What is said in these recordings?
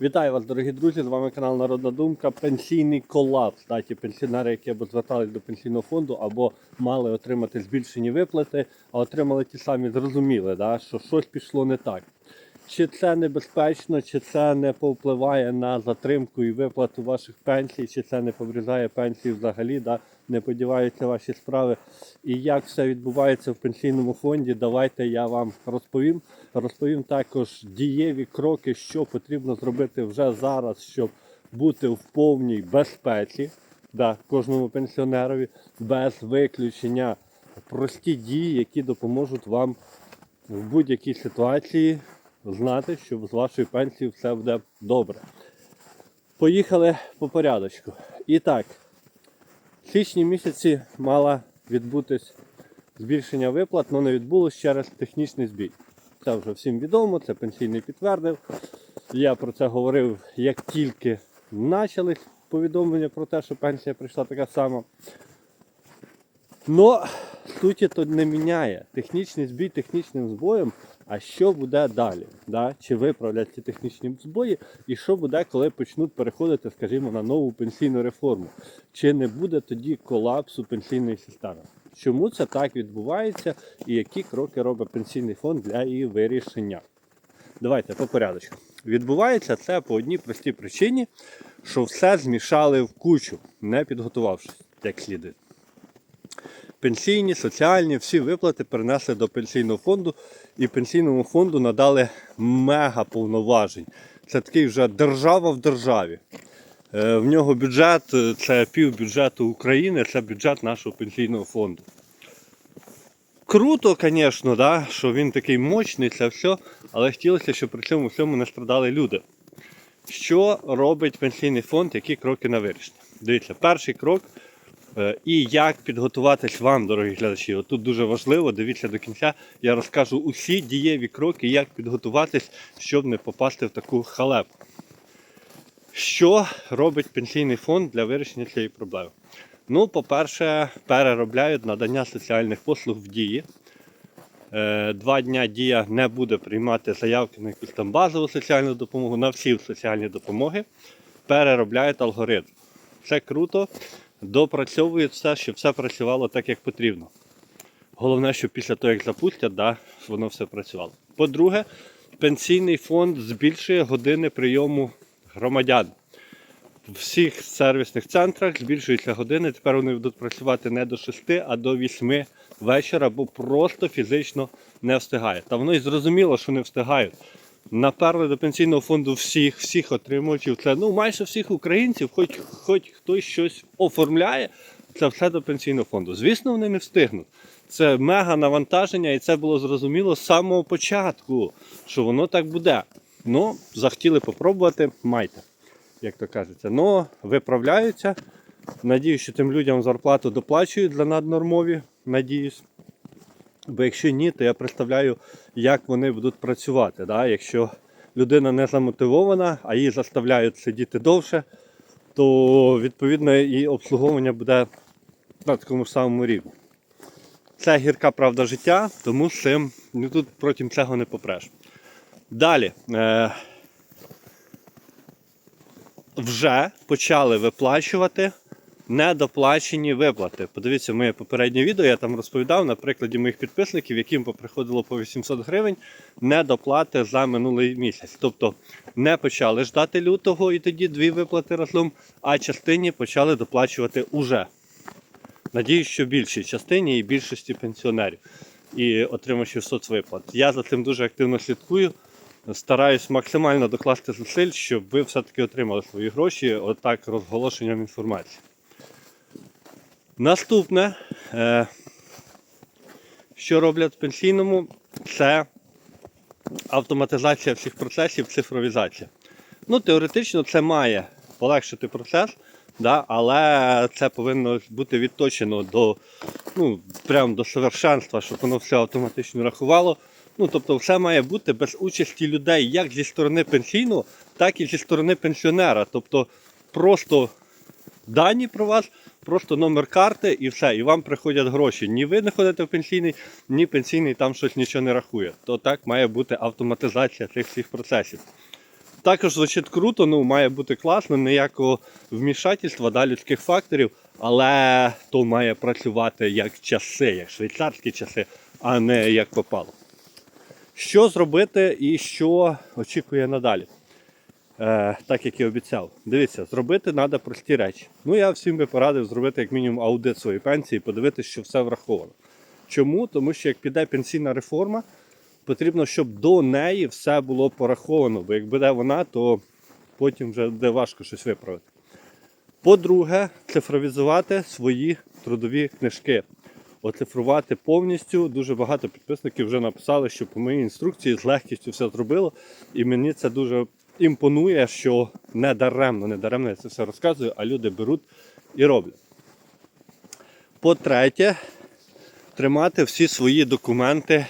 Вітаю вас, дорогі друзі! З вами канал Народна Думка. Пенсійний колапс. Так, ті пенсіонери, які або звертались до пенсійного фонду, або мали отримати збільшені виплати, а отримали ті самі, зрозуміли, да, що щось пішло не так. Чи це небезпечно, чи це не повпливає на затримку і виплату ваших пенсій, чи це не поврізає пенсії взагалі, да, не подіваються ваші справи. І як все відбувається в пенсійному фонді, давайте я вам розповім. Розповім також дієві кроки, що потрібно зробити вже зараз, щоб бути в повній безпеці, да, кожному пенсіонерові, без виключення. Прості дії, які допоможуть вам в будь-якій ситуації знати, що з вашою пенсією все буде добре. Поїхали по порядочку. І так, в січні місяці мала відбутись збільшення виплат, але не відбулось через технічний збій. Це вже всім відомо, це пенсійний підтвердив. Я про це говорив, як тільки почались повідомлення про те, що пенсія прийшла така сама. Но суті то не міняє. Технічний збій технічним збоєм. А що буде далі? Да? Чи виправлять ці технічні збої, і що буде, коли почнуть переходити, скажімо, на нову пенсійну реформу? Чи не буде тоді колапсу пенсійної системи? Чому це так відбувається і які кроки робить пенсійний фонд для її вирішення? Давайте по порядочку. Відбувається це по одній простій причині, що все змішали в кучу, не підготувавшись як слідує. Пенсійні, соціальні, всі виплати перенесли до пенсійного фонду, і пенсійному фонду надали мега повноважень. Це такий вже держава в державі. Е, В нього бюджет е, це пів бюджету України, це бюджет нашого пенсійного фонду. Круто, звісно, да, що він такий мощний, це все, але хотілося, щоб при цьому всьому не страдали люди. Що робить пенсійний фонд, які кроки на вирішення? Дивіться, перший крок і як підготуватись вам, дорогі глядачі. Тут дуже важливо, дивіться до кінця. Я розкажу усі дієві кроки, як підготуватись, щоб не попасти в таку халепу. Що робить пенсійний фонд для вирішення цієї проблеми? Ну, по-перше, переробляють надання соціальних послуг в дії. Е, Два дня дія не буде приймати заявки на якусь там базову соціальну допомогу, на всі соціальні допомоги. Переробляють алгоритм. Це круто, допрацьовують все, щоб все працювало так, як потрібно. Головне, щоб після того, як запустять, да, воно все працювало. По-друге, пенсійний фонд збільшує години прийому громадян. В всіх сервісних центрах збільшуються години. Тепер вони будуть працювати не до 6, а до 8 вечора, бо просто фізично не встигають. Та воно і зрозуміло, що не встигають. Наперли до пенсійного фонду всіх, всіх отримувачів. Це ну майже всіх українців, хоч, хоч хтось щось оформляє, це все до пенсійного фонду. Звісно, вони не встигнуть. Це мега навантаження, і це було зрозуміло з самого початку, що воно так буде. Ну, захотіли попробувати, майте як то кажеться. Ну, виправляються. Надіюсь, що тим людям зарплату доплачують за наднормові. Надіюсь. Бо якщо ні, то я представляю, як вони будуть працювати. Да? Якщо людина не замотивована, а її заставляють сидіти довше, то відповідно і обслуговування буде на такому самому рівні. Це гірка правда життя, тому з цим ну, тут проти цього не попреш. Далі. Е- вже почали виплачувати недоплачені виплати. Подивіться моє попереднє відео, я там розповідав на прикладі моїх підписників, яким поприходило по 800 гривень недоплати за минулий місяць. Тобто не почали ждати лютого і тоді дві виплати разом, а частині почали доплачувати уже. Надіюсь, що більшій частині і більшості пенсіонерів і отримачів соцвиплат. Я за цим дуже активно слідкую стараюсь максимально докласти зусиль, щоб ви все-таки отримали свої гроші отак розголошенням інформації. Наступне, е, що роблять в пенсійному, це автоматизація всіх процесів, цифровізація. Ну, теоретично це має полегшити процес, да, але це повинно бути відточено до, ну, прям до совершенства, щоб воно все автоматично рахувало. Ну, тобто, все має бути без участі людей як зі сторони пенсійного, так і зі сторони пенсіонера. Тобто просто дані про вас, просто номер карти і все. І вам приходять гроші. Ні ви не ходите в пенсійний, ні пенсійний там щось нічого не рахує. То так має бути автоматизація цих всіх процесів. Також звучить круто, ну має бути класно, ніякого вмішательства, да, людських факторів, але то має працювати як часи, як швейцарські часи, а не як попало. Що зробити і що очікує надалі? Е, так як і обіцяв. Дивіться, зробити треба прості речі. Ну, я всім би порадив зробити як мінімум аудит своєї пенсії, подивитися, що все враховано. Чому? Тому що як піде пенсійна реформа, потрібно, щоб до неї все було пораховано, бо як буде вона, то потім вже буде важко щось виправити. По-друге, цифровізувати свої трудові книжки. Оцифрувати повністю. Дуже багато підписників вже написали, що по моїй інструкції з легкістю все зробило. І мені це дуже імпонує, що не даремно, не даремно я це все розказую, а люди беруть і роблять. По-третє, тримати всі свої документи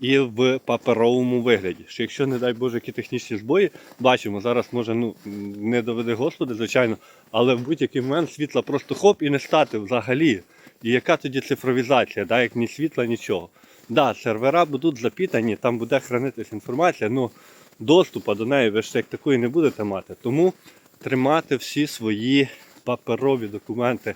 і в паперовому вигляді. Що якщо, не дай Боже, які технічні збої, бачимо, зараз може ну, не доведе Господи, звичайно, але в будь-який момент світла просто хоп і не стати взагалі. І яка тоді цифровізація, да, як ні світла, нічого. Да, сервера будуть запітані, там буде хранитись інформація, але доступу до неї ви ж як такої не будете мати. Тому тримати всі свої паперові документи,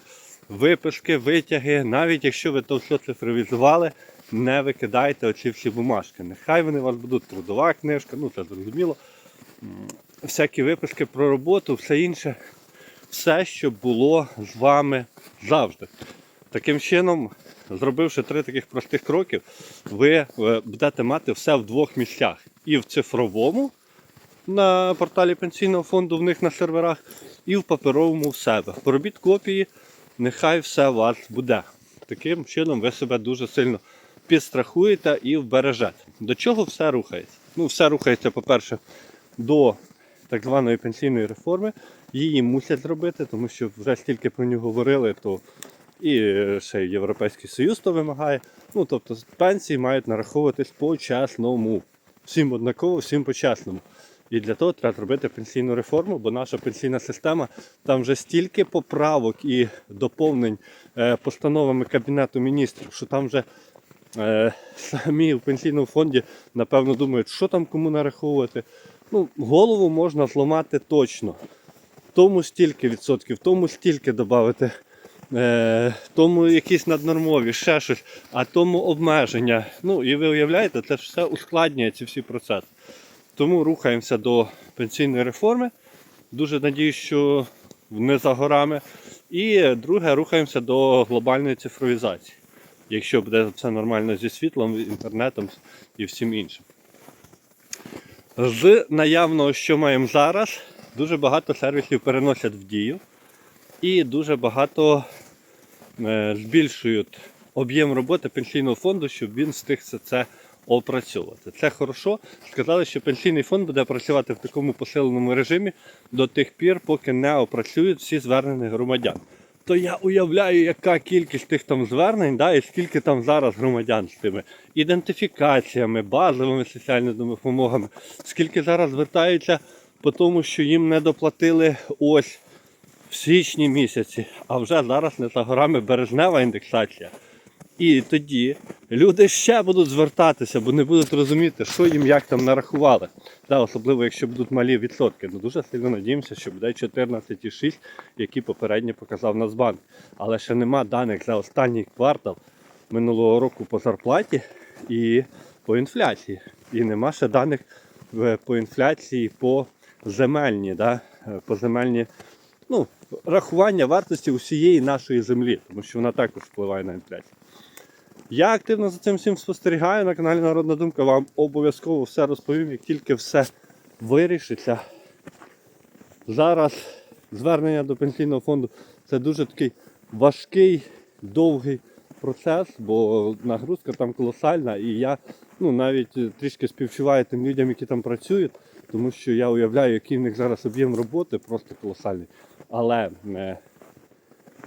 виписки, витяги, навіть якщо ви то все цифровізували, не викидайте оці всі бумажки. Нехай вони у вас будуть трудова книжка, ну це зрозуміло. Всякі виписки про роботу, все інше, все, що було з вами завжди. Таким чином, зробивши три таких простих кроків, ви е, будете мати все в двох місцях. І в цифровому на порталі пенсійного фонду в них на серверах, і в паперовому в себе. Поробіть копії, нехай все у вас буде. Таким чином ви себе дуже сильно підстрахуєте і вбережете. До чого все рухається? Ну, все рухається, по-перше, до так званої пенсійної реформи. Її мусять зробити, тому що вже стільки про нього говорили, то і ще Європейський Союз то вимагає. Ну, тобто пенсії мають нараховуватись по-чесному. Всім однаково, всім по-чесному. І для того треба зробити пенсійну реформу, бо наша пенсійна система там вже стільки поправок і доповнень е, постановами Кабінету міністрів, що там вже е, самі в пенсійному фонді напевно думають, що там кому нараховувати. Ну, голову можна зламати точно. Тому стільки відсотків, тому стільки додати, е, тому якісь наднормові, ще щось, а тому обмеження. Ну і ви уявляєте, це все ускладнює ці всі процеси. Тому рухаємося до пенсійної реформи. Дуже надіюсь, що не за горами. І друге, рухаємося до глобальної цифровізації. Якщо буде все нормально зі світлом, інтернетом і всім іншим. З наявного, що маємо зараз, дуже багато сервісів переносять в дію і дуже багато збільшують об'єм роботи пенсійного фонду, щоб він встиг все це опрацьовувати. Це хорошо. Сказали, що пенсійний фонд буде працювати в такому посиленому режимі до тих пір, поки не опрацюють всі звернення громадян. То я уявляю, яка кількість тих там звернень, да, і скільки там зараз громадян з тими ідентифікаціями, базовими соціальними допомогами, скільки зараз звертаються по тому, що їм не доплатили ось січні місяці, а вже зараз не за горами березнева індексація. І тоді люди ще будуть звертатися, бо не будуть розуміти, що їм як там нарахували. Да, особливо, якщо будуть малі відсотки. Ну дуже сильно надіємося, що буде 14,6, які попередньо показав Нацбанк. Але ще нема даних за останній квартал минулого року по зарплаті і по інфляції. І нема ще даних е, по інфляції по земельні, да, е, по земельні ну, рахування вартості усієї нашої землі, тому що вона також впливає на інфляцію. Я активно за цим всім спостерігаю на каналі Народна Думка. Вам обов'язково все розповім, як тільки все вирішиться. Зараз звернення до пенсійного фонду це дуже такий важкий, довгий процес, бо нагрузка там колосальна. І я ну, навіть трішки співчуваю тим людям, які там працюють, тому що я уявляю, який в них зараз об'єм роботи, просто колосальний. Але е,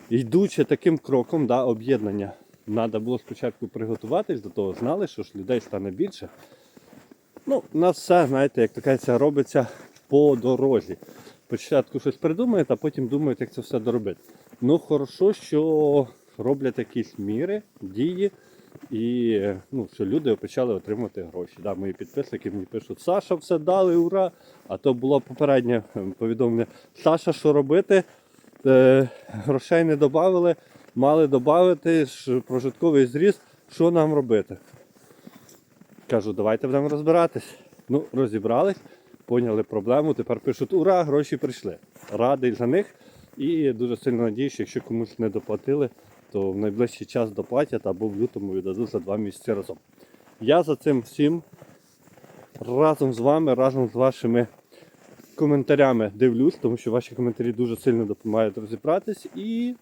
йдучи таким кроком, да, об'єднання, треба було спочатку приготуватись до того, знали, що ж людей стане більше. Ну, у нас все, знаєте, як це робиться по дорозі. Спочатку щось придумають, а потім думають, як це все доробити. Ну, хорошо, що роблять якісь міри, дії, І ну, що люди почали отримувати гроші. Да, мої підписники мені пишуть, Саша, все дали, ура! А то було попереднє е, повідомлення. Саша, що робити? Е, грошей не додали, мали додати прожитковий зріст. Що нам робити? Кажу, давайте будемо розбиратись. Ну, розібрались, поняли проблему. Тепер пишуть, ура, гроші прийшли. Радий за них. І дуже сильно надію, що якщо комусь не доплатили, то в найближчий час доплатять або в лютому віддадуть за два місяці разом. Я за цим всім разом з вами, разом з вашими коментарями дивлюсь, тому що ваші коментарі дуже сильно допомагають розібратись. І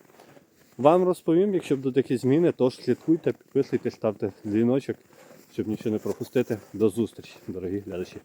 вам розповім, якщо будуть якісь зміни, тож слідкуйте, підписуйтесь, ставте дзвіночок, щоб нічого не пропустити. До зустрічі, дорогі глядачі.